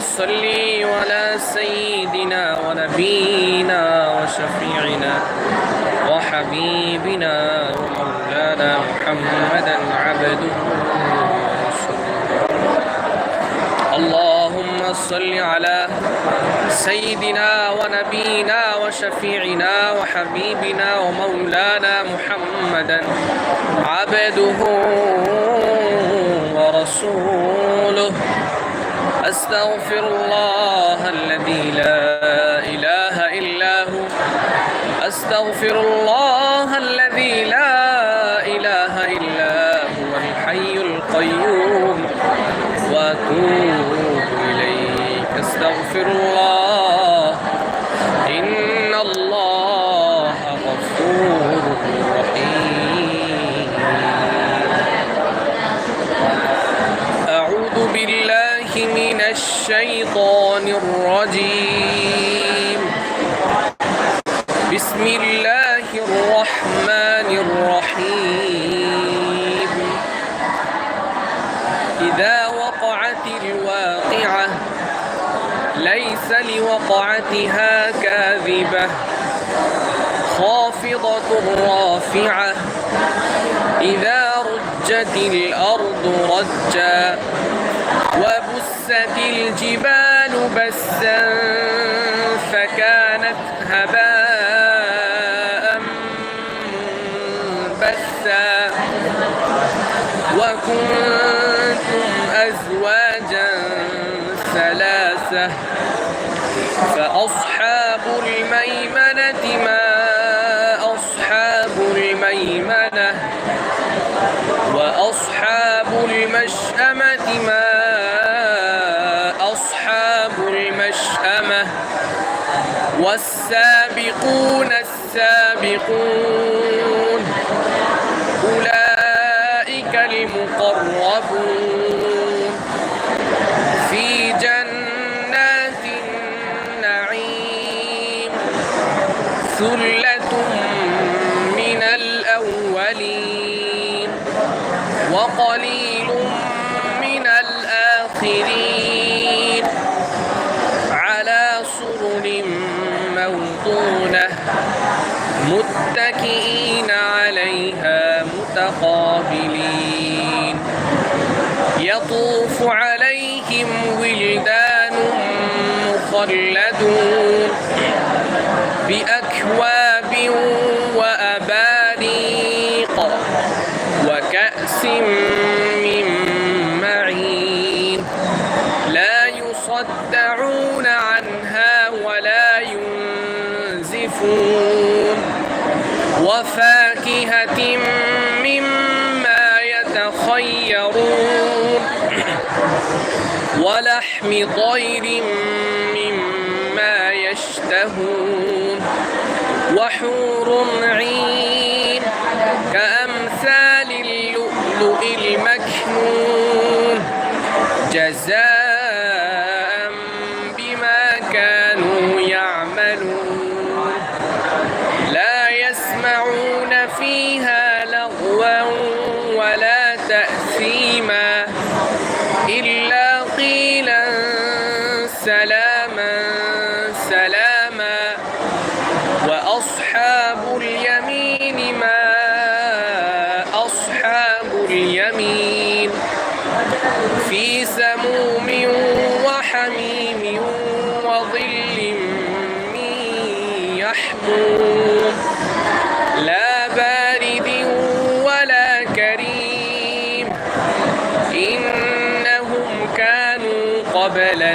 صل على سيدنا ونبينا وشفيعنا وحبيبنا ومولانا محمدا عبده اللهم صل على سيدنا ونبينا وشفيعنا وحبيبنا ومولانا محمدا عبده ورسوله. أستغفر الله الذي لا إله إلا هو. أستغفر الله الذي لا إله إلا هو الحي القيوم. وأتوب إليك. أستغفر الله خافضة رافعة. إذا رجت الأرض رجا وبست الجبال بسا فكانت هباء منبثا. وكنتم أزواجا ثلاثة. فأصحاب الميمنة ما والسابقون السابقون. أولئك المقربون. في جنات النعيم. ثلة من الأولين. وقليل من الآخرين. متقابلين يطوف عليهم ولدان مخلدون بأكواب ولحم طير مما يشتهون وحور عين كأمثال اللؤلؤ المكنون جزاء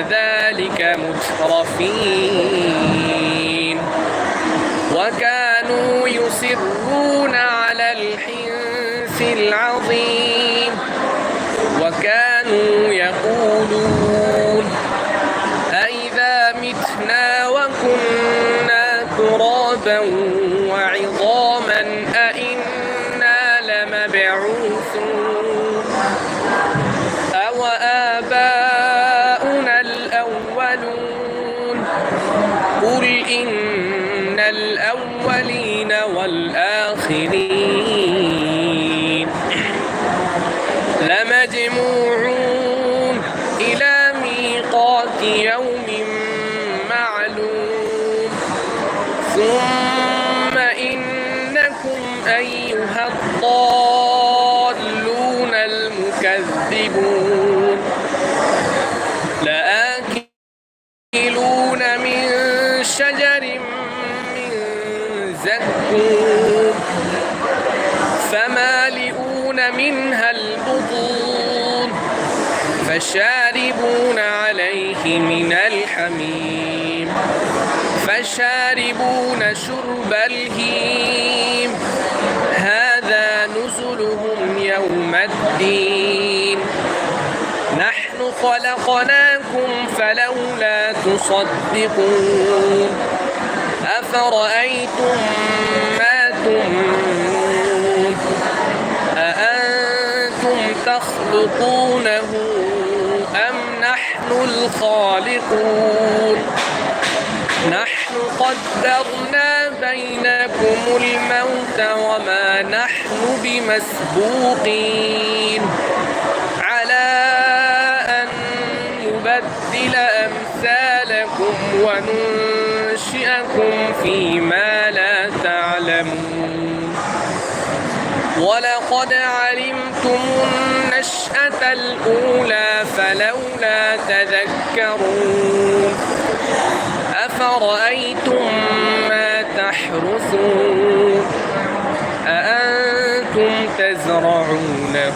ذلك مترفين. وكانوا يصرون على الحنث العظيم. أيها الضالون المكذبون. لآكلون من شجر من زقوم فمالئون منها البطون. فشاربون عليه من الحميم. فشاربون شرب الهيم. تصدقون أفرأيتم ما تمنون أأنتم تخلقونه أم نحن الخالقون نحن قدرنا بينكم الموت وما نحن بمسبوقين على أن نبدل وننشئكم فيما لا تعلمون. ولقد علمتم النشأة الأولى فلولا تذكرون. أفرأيتم ما تحرثون؟ أأنتم تزرعونه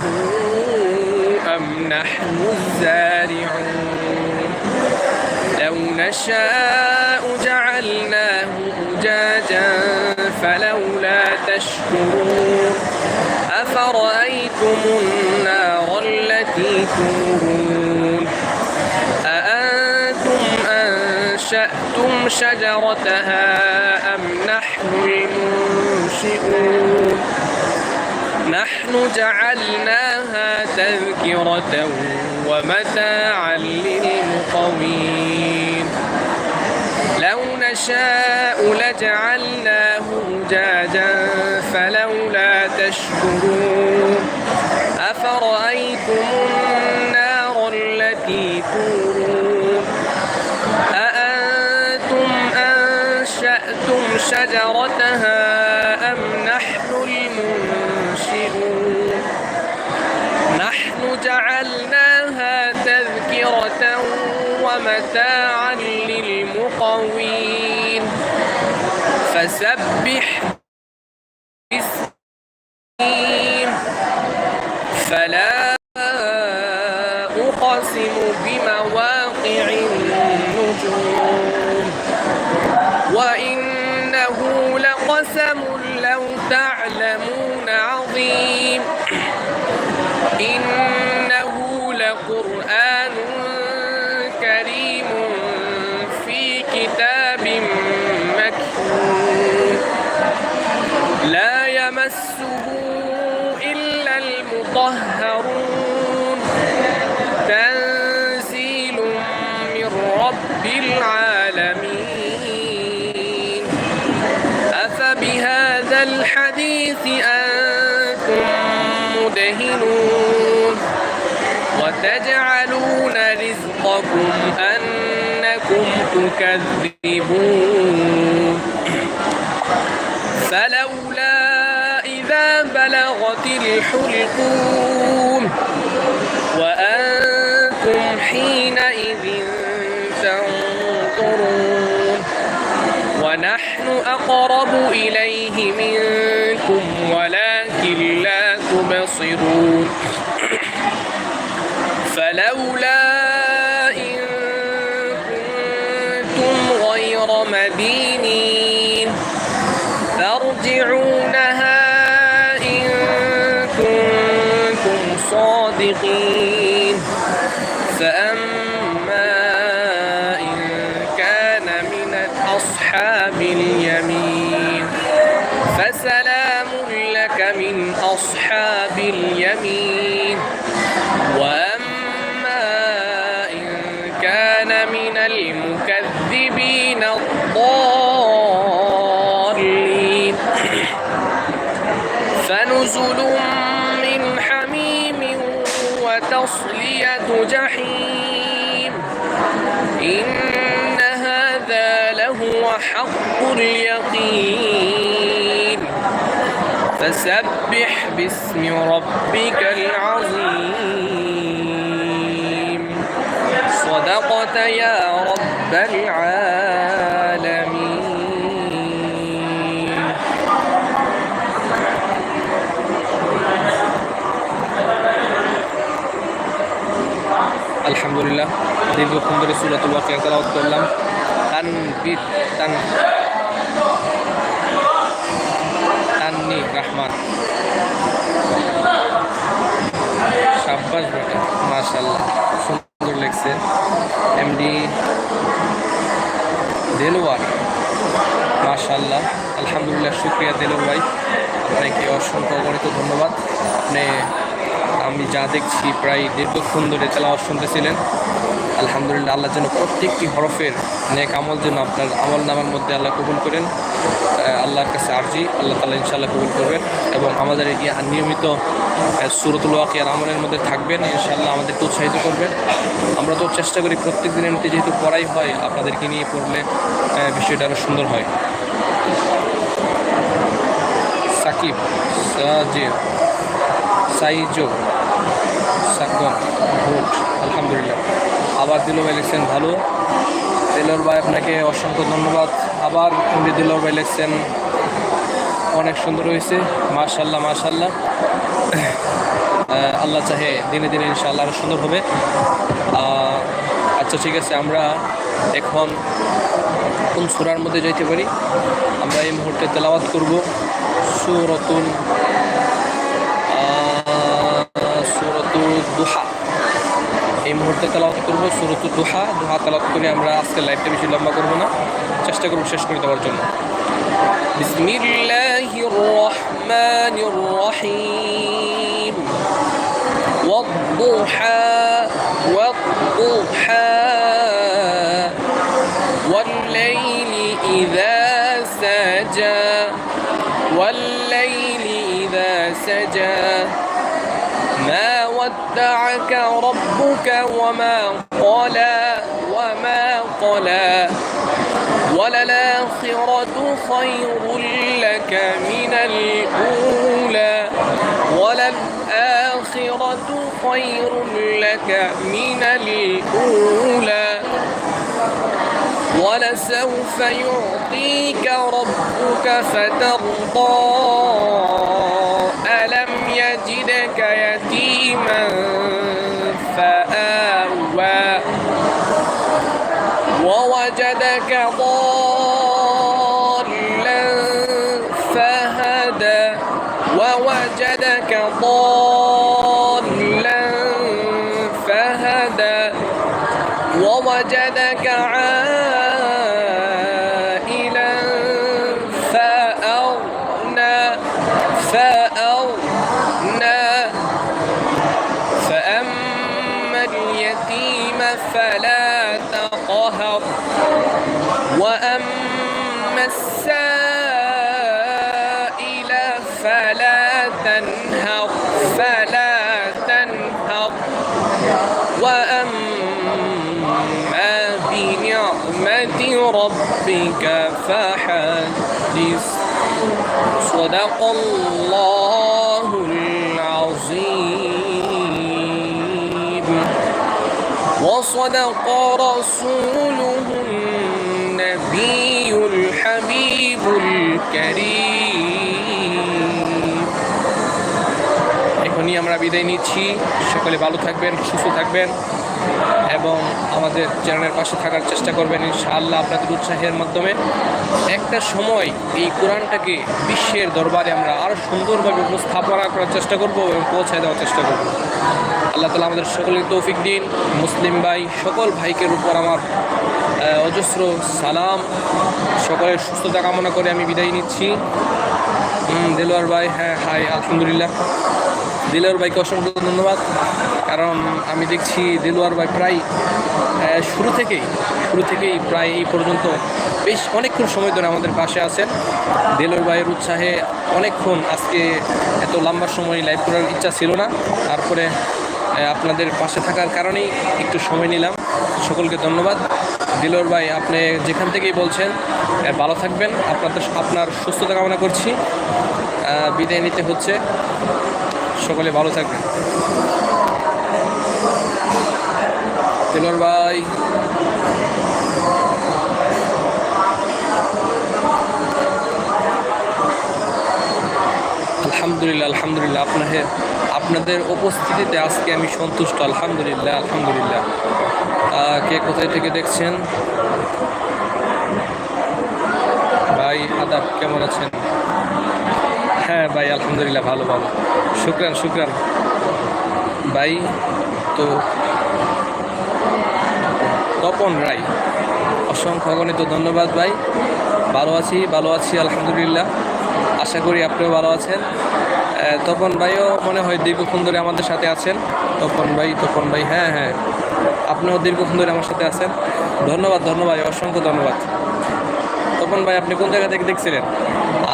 أم نحن الزارعون؟ نشاء جعلناه أجاجا فلولا تشكرون أفرأيتم النار التي تورون أأنتم أنشأتم شجرتها أم نحن المنشئون نحن جعلناها تذكرة ومتاعا للمقوين نشاء لجعلناه أجاجا فلولا تشكرون. باسم فلا أقسم بمواقع النجوم. وإنه لقسم لو تعلمون عظيم. إنه تكذبون فلولا إذا بلغت الحلقوم. وأنتم حينئذ تنظرون. ونحن أقرب إليه منكم ولكن لا تبصرون. فلولا مدينين ترجعونها إن كنتم صادقين. الكاذبين الضالين. فنزل من حميم وتصلية جحيم. إن هذا لهو حق اليقين. فسبح باسم ربك العظيم. صدقت يا رب العالمين দীর্ঘক্ষণ ধরে সুরাতুল ওয়াকিয়া তেলাওয়াত করলাম। তানবির তান তান্নি রহমান। সাব্বাস বেটা মাশাল্লাহ সুন্দর লেগছে। এমডি দেলোয়ার মাশাল্লাহ আলহামদুলিল্লাহ, শুক্রিয়া দেলোর ভাই। আপনাকে অসংখ্য অগণিত ধন্যবাদ। আপনি আমি যা দেখছি, প্রায় দীর্ঘক্ষণ ধরে তেলাওয়াত শুনতেছিলেন। আলহামদুলিল্লাহ, আল্লাহ যেন প্রত্যেকটি হরফের নেক আমল যেন আপনার আমল নামার মধ্যে আল্লাহ কবুল করেন। আল্লাহর কাছে আর্জি, আল্লাহ তালা ইনশাআল্লাহ কবুল করবেন এবং আমাদের এই নিয়মিত সুরতুল ওয়াকিয়ার আমলের মধ্যে থাকবেন, ইনশাআল্লাহ আমাদেরকে উৎসাহিত করবেন। আমরা তো চেষ্টা করি প্রত্যেক দিনের মধ্যে যেহেতু পড়াই হয়, আপনাদেরকে নিয়ে পড়লে বিষয়টা আরও সুন্দর হয়। সাকিব সাজিদ সাইজো সাকন ভোট, আলহামদুলিল্লাহ। আবার দিল ভাই লিখছেন ভালো। দিলর ভাই আপনাকে অসংখ্য ধন্যবাদ। আবার উনি দিলর ভাই লিখছেন অনেক সুন্দর হয়েছে। মাশাল্লাহ আহ, আল্লাহ চাহে দিনে দিনে ইনশাআল্লাহ আরও সুন্দর হবে। আচ্ছা ঠিক আছে আমরা এখন কোন সুরার মধ্যে যাইতে পারি? আমরা এই মুহূর্তে তেলাওয়াত করব সুরতুল সুরতুল দুহা। এই মুহূর্তে তেলাওয়াত করবো সুরতুল দুহা দুহা তেলাওয়াত করে আমরা আজকে লাইভটা বেশি লম্বা করবো না চেষ্টা করবো শেষ করে দেওয়ার জন্য بسم الله الرحمن الرحيم والضحى والضحى والليل إذا سجى والليل إذا سجى ما ودعك ربك وما قلى وما قلى وللآخرة خير لك من الأولى وللآخرة خير لك من الأولى ولسوف يعطيك ربك فترضى وأما السائل فلا تنهر فلا تنهر. وأما بنعمة ربك فحدث. صدق الله العظيم. وصدق رسوله এখনই আমরা বিদায় নিচ্ছি। সকলে ভালো থাকবেন, সুস্থ থাকবেন এবং আমাদের চ্যানেলের পাশে থাকার চেষ্টা করবেন ইনশাআল্লাহ আপনাদের উৎসাহের মাধ্যমে। একটা সময় এই কোরআনটাকে বিশ্বের দরবারে আমরা আরও সুন্দরভাবে উপস্থাপনা করার চেষ্টা করব এবং পৌঁছায় দেওয়ার চেষ্টা করব। আল্লাহ তালা আমাদের সকলের তৌফিক দিন। মুসলিম ভাই, সকল ভাইকের উপর আমার অজস্র সালাম। সকলের সুস্থতা কামনা করে আমি বিদায় নিচ্ছি। দেলোয়ার ভাই হ্যাঁ হাই, আলহামদুলিল্লাহ। দিলোয়ার ভাইকে অসংখ্য ধন্যবাদ। কারণ আমি দেখছি দিলোয়ার ভাই প্রায় শুরু থেকেই শুরু থেকেই প্রায় এই পর্যন্ত বেশ অনেকক্ষণ সময় ধরে আমাদের পাশে আছেন। দেলোয়ার ভাইয়ের উৎসাহে অনেকক্ষণ আজকে এত লম্বা সময় লাইভ করার ইচ্ছা ছিল না। তারপরে আপনাদের পাশে থাকার কারণেই একটু সময় নিলাম। সকলকে ধন্যবাদ। দিলোর ভাই, আপনি যেখান থেকেই বলছেন ভালো থাকবেন। আপনাদের আপনার সুস্থতা কামনা করছি। বিদায় নিতে হচ্ছে। সকলে ভালো থাকবেন। দিলোর ভাই। আলহামদুলিল্লাহ আলহামদুলিল্লাহ আপনাদের আপনাদের উপস্থিতিতে আজকে আমি সন্তুষ্ট, আলহামদুলিল্লাহ আলহামদুলিল্লাহ। কে কোথায় থেকে দেখছেন? ভাই, আদাব, কেমন আছেন? হ্যাঁ ভাই, আলহামদুলিল্লাহ, ভালো ভালো। শুক্রান শুক্রান। ভাই, তো তপন রায়, অসংখ্য অগণিত ধন্যবাদ ভাই। ভালো আছি ভালো আছি, আলহামদুলিল্লাহ। আশা করি আপনিও ভালো আছেন। তপন ভাইও মনে হয় দীর্ঘক্ষণ ধরে আমাদের সাথে আছেন। তপন ভাই তপন ভাই হ্যাঁ হ্যাঁ। আপনিও দীর্ঘক্ষণ ধরে আমার সাথে আছেন। ধন্যবাদ ধন্যবাদ অসংখ্য ধন্যবাদ। তপন ভাই, আপনি কোন জায়গা থেকে দেখছিলেন?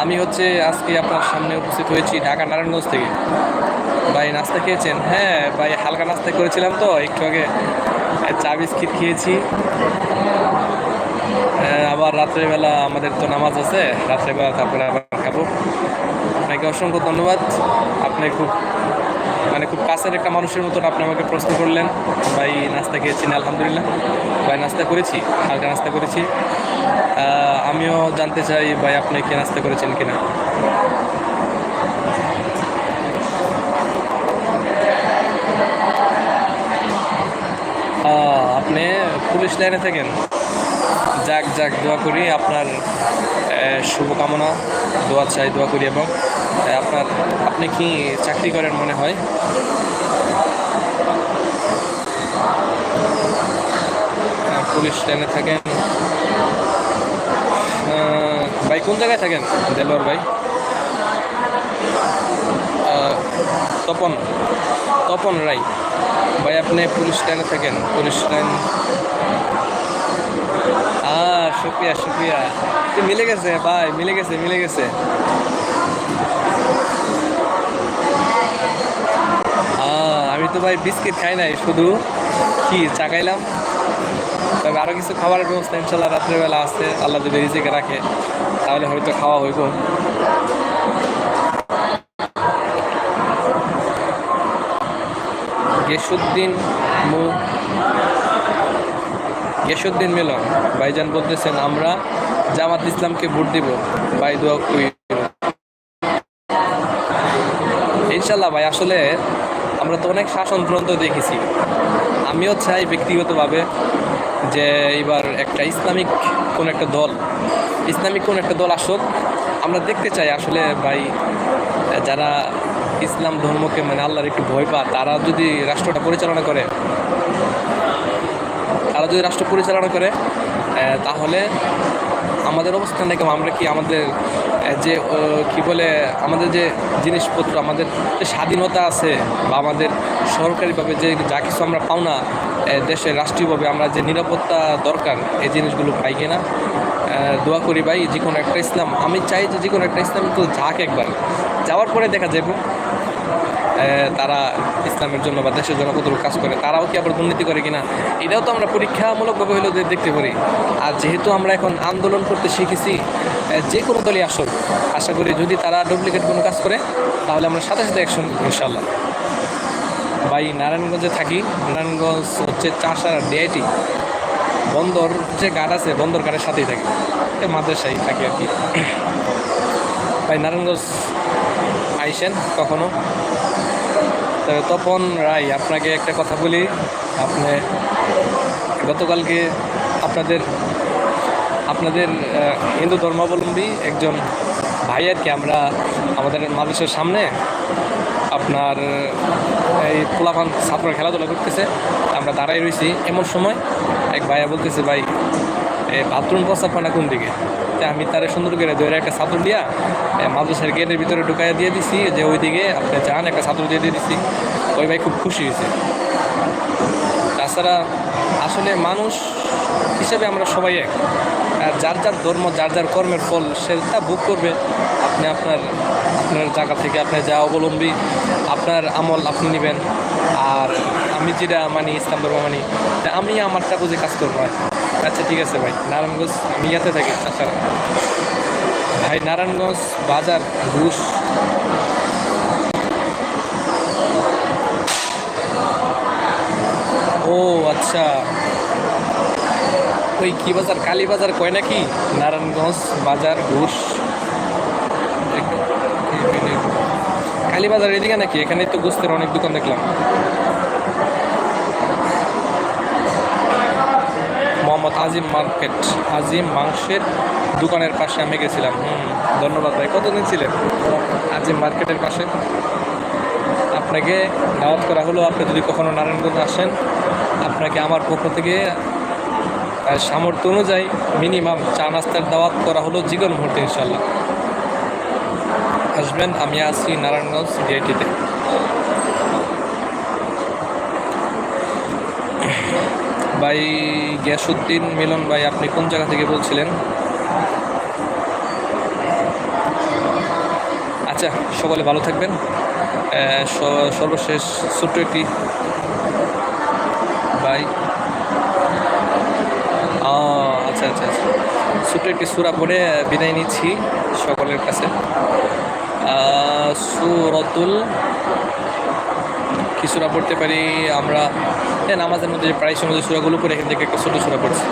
আমি হচ্ছে আজকে আপনার সামনে উপস্থিত হয়েছি ঢাকা নারায়ণগঞ্জ থেকে। ভাই, নাস্তা খেয়েছেন? হ্যাঁ ভাই, হালকা নাস্তা করেছিলাম তো, একটু আগে। চা বিস্কিট খেয়েছি। আবার রাত্রেবেলা আমাদের তো নামাজ আছে। রাত্রেবেলা তারপরে আবার খাব। আপনাকে অসংখ্য ধন্যবাদ। আপনি খুব মানে খুব কাছের একটা মানুষের মতন আপনি আমাকে প্রশ্ন করলেন। ভাই, নাস্তা খেয়েছেন, আলহামদুলিল্লাহ। ভাই, নাস্তা করেছি হালকা নাস্তা করেছি। আমিও জানতে চাই ভাই, আপনি কি নাস্তা করেছেন কিনা? আপনি পুলিশ লাইনে থাকেন? যাক যাক দোয়া করি আপনার শুভকামনা দোয়া চাই দোয়া করি এবং আপনার আপনি কি চাকরি করেন মনে হয়? পুলিশ লাইনে থাকেন। আহ, ভাই কোন জায়গায় থাকেন? দেলোয়ার ভাই। তপন তপন রায়। ভাই আপনি পুলিশ লাইনে থাকেন পুলিশ লাইন শুক্রিয়া শুক্রিয়া। মিলে গেছে, ভাই, মিলে গেছে মিলে গেছে। আমি তো ভাই বিস্কিট খাই নাই, শুধু কি চা খাইলাম। তবে আরও কিছু খাবারের ব্যবস্থা ইনশাল্লাহ রাত্রেবেলা আছে, আল্লাহ যদি রিজিকে রাখে, তাহলে হয়তো খাওয়া হইব। গেসুদ্দিন মু- গেসুদ্দিন মিলন, ভাইজান বলতেছেন, আমরা জামাত ইসলামকে ভোট দিব। ভাই দোয়া করি। ইনশাল্লাহ ভাই, আসলে আমরা তো অনেক শাসন শাসনতন্ত্র দেখেছি। আমিও চাই ব্যক্তিগতভাবে যে এবার একটা ইসলামিক কোন একটা দল, ইসলামিক কোন একটা দল আসুক। আমরা দেখতে চাই আসলে ভাই, যারা ইসলাম ধর্মকে মানে আল্লাহর একটু ভয় পা তারা যদি রাষ্ট্রটা পরিচালনা করে তারা যদি রাষ্ট্র পরিচালনা করে তাহলে আমাদের অবস্থান দেখে আমরা কি আমাদের যে কি বলে, আমাদের যে জিনিসপত্র, আমাদের যে স্বাধীনতা আছে বা আমাদের সরকারিভাবে যে যা কিছু আমরা পাও না দেশের রাষ্ট্রীয়ভাবে আমরা যে নিরাপত্তা দরকার, এই জিনিসগুলো পাই কিনা দোয়া করি ভাই, যে কোনো একটা ইসলাম, আমি চাই যে যে কোনো একটা ইসলাম তো যাক একবার। যাওয়ার পরে দেখা যাবে। তারা ইসলামের জন্য বা দেশের জন্য কতটুকু কাজ করে, তারাও কি আবার দুর্নীতি করে কিনা? এটাও তো আমরা পরীক্ষামূলকভাবে হলেও দেখতে পারি। আর যেহেতু আমরা এখন আন্দোলন করতে শিখেছি যে কোনো দলই আসুক, আশা করি যদি তারা ডুপ্লিকেট কোনো কাজ করে, তাহলে আমরা সাথে সাথে অ্যাকশন ইনশাল্লাহ ভাই, নারায়ণগঞ্জে থাকি, নারায়ণগঞ্জ হচ্ছে চাষার ডিআইটি বন্দর যে ঘাট আছে, বন্দর ঘাটের সাথেই থাকি। মাদ্রাসায় থাকি আর কি। ভাই, নারায়ণগঞ্জ আইসেন কখনো? তবে তপন রায়, আপনাকে একটা কথা বলি। আপনি গতকালকে আপনাদের আপনাদের হিন্দু ধর্মাবলম্বী একজন ভাই আর কি আমরা আমাদের মানুষের সামনে আপনার এই পোলাপান ছাত্র খেলাধুলা করতেছে, আমরা দাঁড়াই রয়েছি এমন সময় এক ভাইয়া বলতেছে, ভাই বাথরুম প্রস্তাব কোন দিকে? তা আমি তারে সুন্দর করে ধরে একটা ছাত্র দিয়া মাদ্রাসার গেটের ভিতরে ঢুকাইয়া দিয়ে দিছি, যে ওইদিকে আপনি যান, একটা ছাত্র দিয়ে দিয়ে দিছি। ওই ভাই খুব খুশি হয়েছে। তাছাড়া আসলে মানুষ হিসেবে আমরা সবাই এক। আর যার যার ধর্ম, যার যার কর্মের ফল সেটা ভোগ করবে। আপনি আপনার আপনার জায়গা থেকে আপনি যা অবলম্বী, আপনার আমল আপনি নেবেন। আর আমি যেটা মানি, ইসলাম ধর্ম মানি তা আমি আমারটা বুঝে কাজ করব। আচ্ছা ঠিক আছে ভাই। নারায়ণগঞ্জ আমি ইয়াতে থাকি তাছাড়া ভাই, নারায়ণগঞ্জ বাজার, ঘুষ। ও আচ্ছা। ওই কি বাজার? কালী বাজার কয় নাকি? নারায়ণগঞ্জ বাজার, ঘুষ। কালী বাজার এদিকে নাকি? এখানে তো গোস্তের অনেক দোকান দেখলাম। আজিম মার্কেট, আজিম মাংসের দোকানের পাশে আমি গেছিলাম। হুম, ধন্যবাদ ভাই। কতদিন ছিলেন? আজিম মার্কেটের পাশে। আপনাকে দাওয়াত করা হলো, আপনি যদি কখনো নারায়ণগঞ্জ আসেন, আপনাকে আমার পক্ষ থেকে সামর্থ্য অনুযায়ী মিনিমাম চা নাস্তার দাওয়াত করা হলো কোনো মুহূর্তে ইনশাল্লাহ আসবেন, আমি আছি নারায়ণগঞ্জ ডিআইটিতে ভাই গিয়াসুদ্দিন মিলন ভাই, আপনি কোন জায়গা থেকে বলছিলেন? আচ্ছা সকলে ভালো থাকবেন। সর্বশেষ ছোট্ট একটি বাই আচ্ছা আচ্ছা আচ্ছা। ছোট্ট একটি সুরা পড়ে বিদায় নিচ্ছি সকলের কাছে। সুরতুল কি সুরা পড়তে পারি আমরা এ, নামাজের মধ্যে যে প্রায় সময় যে সুরাগুলো পড়ে এখান থেকে একটা ছোট সুরা পড়ছি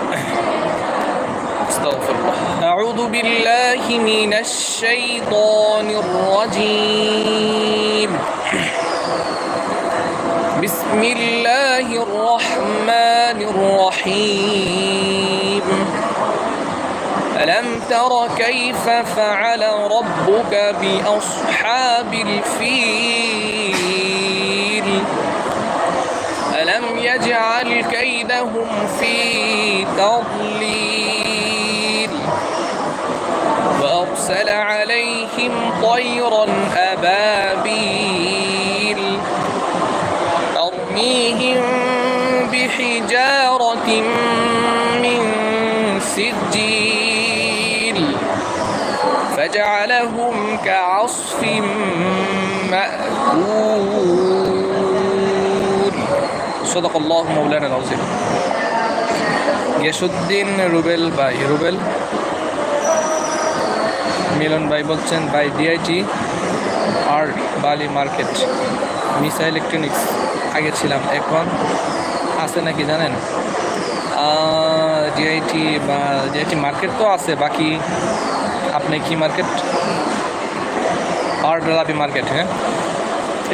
আস্তাগফিরুল্লাহ। أعوذ بالله من الشيطان الرجيم بسم الله الرحمن الرحيم ألم تر كيف فعل ربك بأصحاب الفيل يجعل كيدهم في تضليل. وأرسل عليهم طيرا أبابيل. ترميهم بحجارة من سجيل. فجعلهم كعصف مأكول. সদক আল্লাহ মৌলানা নজিম গেসুদ্দিন রুবেল ভাই, রুবেল। মিলন ভাই বলছেন বাই ডিআইটি আর বালি মার্কেট মিসা ইলেকট্রনিক্স, আগে ছিলাম, এখন আছে নাকি জানেন? ডিআইটি বা ডিআইটি মার্কেট তো আছে, বাকি আপনি কি মার্কেট? আর রাবি মার্কেট হ্যাঁ?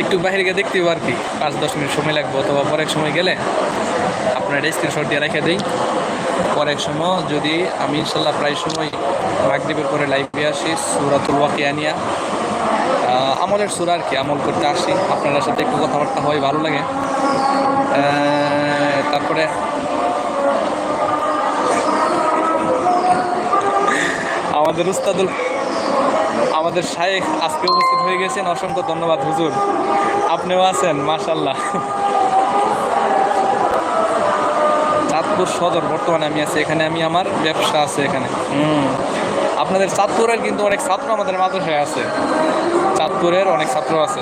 একটু বাইরে গিয়ে দেখতে আর কি। পাঁচ দশ মিনিট সময় লাগবে অথবা পরের সময় গেলে আপনার স্ক্রিনশট দিয়ে রেখে দিই। পরের সময় যদি আমি ইনশাল্লাহ প্রায় সময় মাগরীবের পরে লাইভে আসি সুরাতুল ওয়াকিয়া নিয়া। আহ, আমলের সুরা আর কি আমল করতে আসি। আপনাদের সাথে একটু কথাবার্তা হয় ভালো লাগে। তারপরে আমাদের উস্তাদুল আমাদের শায়েখ আজকে উপস্থিত হয়ে গেছেন। অসংখ্য ধন্যবাদ হুজুর। আপনিও আছেন মাশাল্লাহ চাঁদপুর সদর বর্তমানে আমি আছি। এখানে আমি আমার ব্যবসা আছে এখানে। হুম। আপনাদের চাঁদপুরের কিন্তু অনেক ছাত্র আমাদের মাদ্রাসায় আছে। চাঁদপুরের অনেক ছাত্র আছে।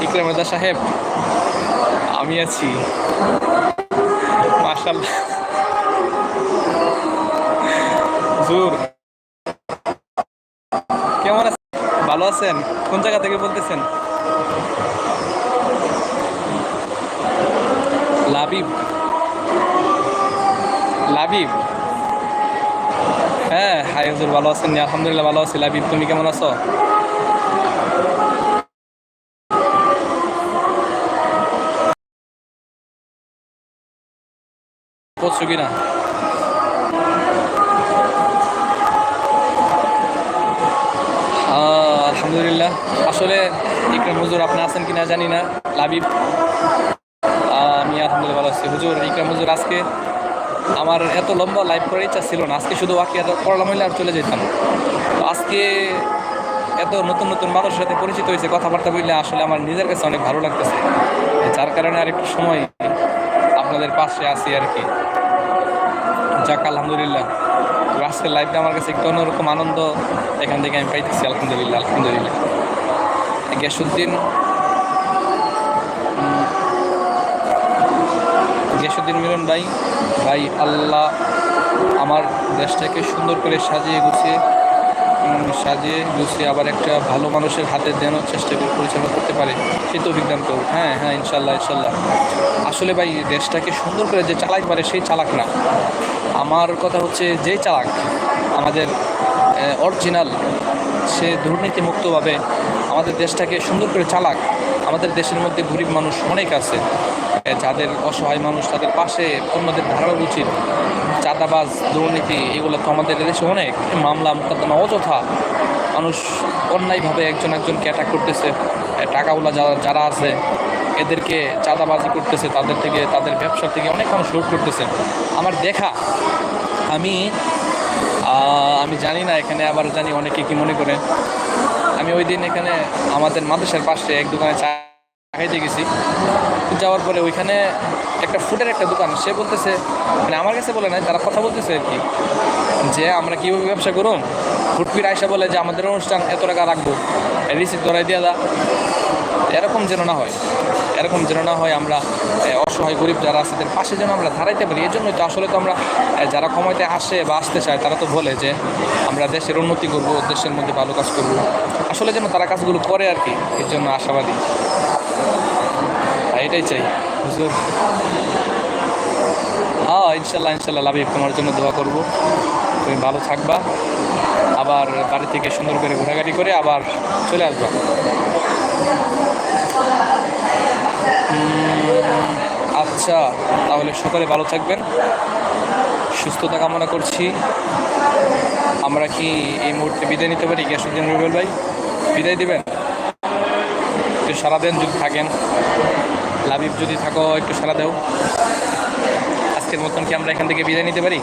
ইকরাম রেজা সাহেব আমি আছি। মাশাল্লাহ হুজুর কেমন আছেন? ভালো আছেন? কোন জায়গা থেকে বলতেছেন? লাবিব। লাবিব? হ্যাঁ হাই হুজুর, ভালো আছেন আলহামদুলিল্লাহ ভালো আছি। লাবিব, তুমি কেমন আছো? করছ কিনা? আলহামদুলিল্লাহ। আসলে ইকরাম হুজুর, আপনি আছেন কিনা জানি না। লাবিব। আমি আলহামদুলিল্লাহ ভালো আছি। হুজুর, ইকরাম হুজুর, আজকে আমার এত লম্বা লাইভ করার ইচ্ছা ছিল না। আজকে শুধু ওয়াকিয়াটা পড়লাম হইলে আর চলে যেতাম। তো আজকে এত নতুন নতুন মানুষের সাথে পরিচিত হয়েছে, কথাবার্তা বললে আসলে আমার নিজের কাছে অনেক ভালো লাগতেছে। যার কারণে আর একটু সময় আপনাদের পাশে আছি আর কি। যাক, আলহামদুলিল্লাহ। আজকের লাইফটা আমার কাছে একটু অন্যরকম আনন্দ এখান থেকে আমি পাইতেছি, আলহামদুলিল্লাহ আলহামদুলিল্লাহ। গ্যাসুদ্দিন গ্যাসুদ্দিন মিলন ভাই ভাই আল্লাহ আমার দেশটাকে সুন্দর করে সাজিয়ে গুছিয়ে সাজিয়ে গুছিয়ে আবার একটা ভালো মানুষের হাতে যেন চেষ্টা করে পরিচালনা করতে পারে সে তো বিজ্ঞান তো হ্যাঁ হ্যাঁ ইনশাল্লাহ ইনশাল্লাহ আসলে ভাই, দেশটাকে সুন্দর করে যে চালাইতে পারে, সেই চালাক না। আমার কথা হচ্ছে যেই চালাক আমাদের অরিজিনাল সে দুর্নীতিমুক্তভাবে আমাদের দেশটাকে সুন্দর করে চালাক। আমাদের দেশের মধ্যে গরিব মানুষ অনেক আছে যাদের অসহায় মানুষ তাদের পাশে, অন্যদের ধারণা উচিত। চাঁদাবাজ, দুর্নীতি, এগুলো তো আমাদের দেশে অনেক। মামলা, মোকদ্দমা, অযথা। মানুষ অন্যায়ভাবে একজন একজনকে অ্যাটাক করতেছে। টাকাওয়ালা যারা যারা আছে এদেরকে চাঁদাবাজি করতেছে, তাদের থেকে, তাদের ব্যবসা থেকে অনেক মানুষ লুট করতেছে। আমার দেখা, আমি আমি জানি না, এখানে আবার জানি অনেকে কি মনে করে আমি ওই দিন এখানে আমাদের মাদ্রাসার পাশে এক দোকানে চা খাইতে গেছি। যাওয়ার পরে ওইখানে একটা ফুডের একটা দোকান, সে বলতেছে মানে আমার কাছে বলে নাই, তারা কথা বলতেছে আর কি, যে আমরা কীভাবে ব্যবসা করুন ফুটপির আয়সা বলে যে আমাদের অনুষ্ঠান, এত টাকা রাখব, রিসিপ্ট ধরাই দিয়ে দা। এরকম যেন না হয়। এরকম যেন না হয় আমরা অসহায় গরিব যারা আছে তাদের পাশে যেন আমরা দাঁড়াইতে পারি। এই জন্যই তো আসলে তো আমরা যারা ক্ষমতায় আসে বা আসতে চায়, তারা তো বলে যে আমরা দেশের উন্নতি করব, দেশের মধ্যে ভালো কাজ করব। আসলে যেন তারা কাজগুলো করে আর কি, এর জন্য আশাবাদী। এটাই চাই হ্যাঁ ইনশাল্লাহ ইনশাল্লাহ লাভিব তোমার জন্য দোয়া করব। তুমি ভালো থাকবা, আবার বাড়ি থেকে সুন্দর করে ঘোরাঘাটি করে আবার চলে আসবা। আচ্ছা তাহলে সকালে ভালো থাকবেন। সুস্থতা কামনা করছি। আমরা কি এই মুহূর্তে বিদায় নিতে পারি? গ্যাসুদ্দিন রুবেল ভাই, বিদায় দিবেন? একটু সারা দেন যদি থাকেন। লাবিব যদি থাকো, একটু সারা দেও। আজকের মতন কি আমরা এখান থেকে বিদায় নিতে পারি?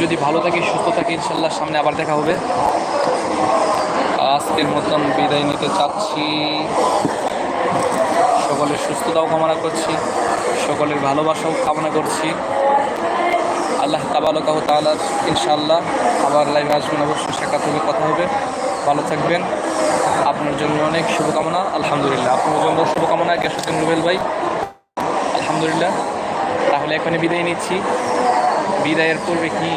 যদি ভালো থাকি, সুস্থ থাকি, ইনশাল্লাহ সামনে আবার দেখা হবে। আজকের মতন বিদায় নিতে চাচ্ছি। সকলের সুস্থতাও কামনা করছি, সকলের ভালোবাসাও কামনা করছি। আল্লাহ তাবালকাহ তাআলা ইনশাল্লাহ আবার লাইভে আসবেন, অবশ্যই সাক্ষাৎ হবে কথা হবে। ভালো থাকবেন। আপনার জন্য অনেক শুভকামনা। আলহামদুলিল্লাহ, আপনার জন্য শুভকামনা। গ্যাসুদ্দিন রুবেল ভাই? আলহামদুলিল্লাহ। তাহলে এখানে বিদায় নিচ্ছি। বিদায়ের পূর্বে কি?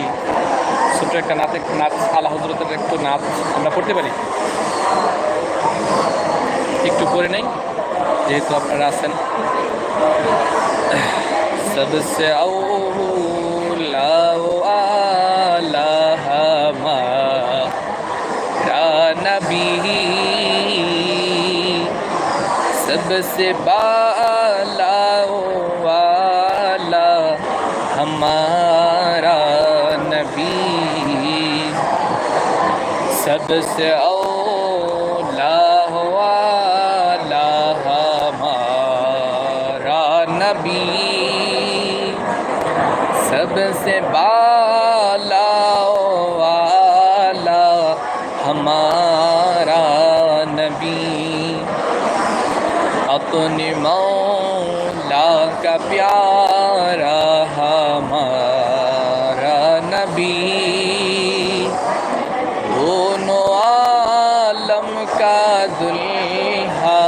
ছোট্ট একটা নাচে নাচ আল্লাহ হজরতের একটু নাচ আমরা পড়তে পারি? একটু পরে নেই যেহেতু আপনারা আছেন सबसे औला आला हमारा नबी सबसे बाला वाला हमारा नबी सबसे प्यारा हमारा नबी। दोनों आलम का दुल्हा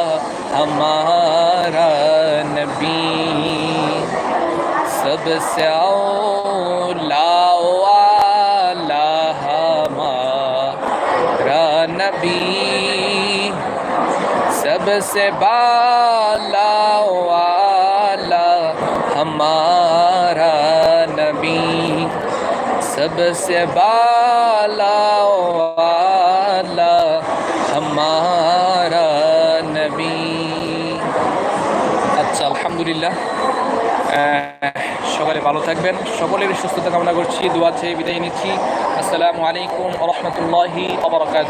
हमारा नबी। सबसे औला वाला हमारा नबी। सबसे बाला سے بالا والا ہمارا نبی اچھا الحمدللہ সকালে ভালো থাকবেন সকলের সুস্থতা কামনা করছি দুয়াছে চেয়ে বিদায় নিচ্ছি। আসসালামু আলাইকুম রহমতুল্লাহি আবরকাত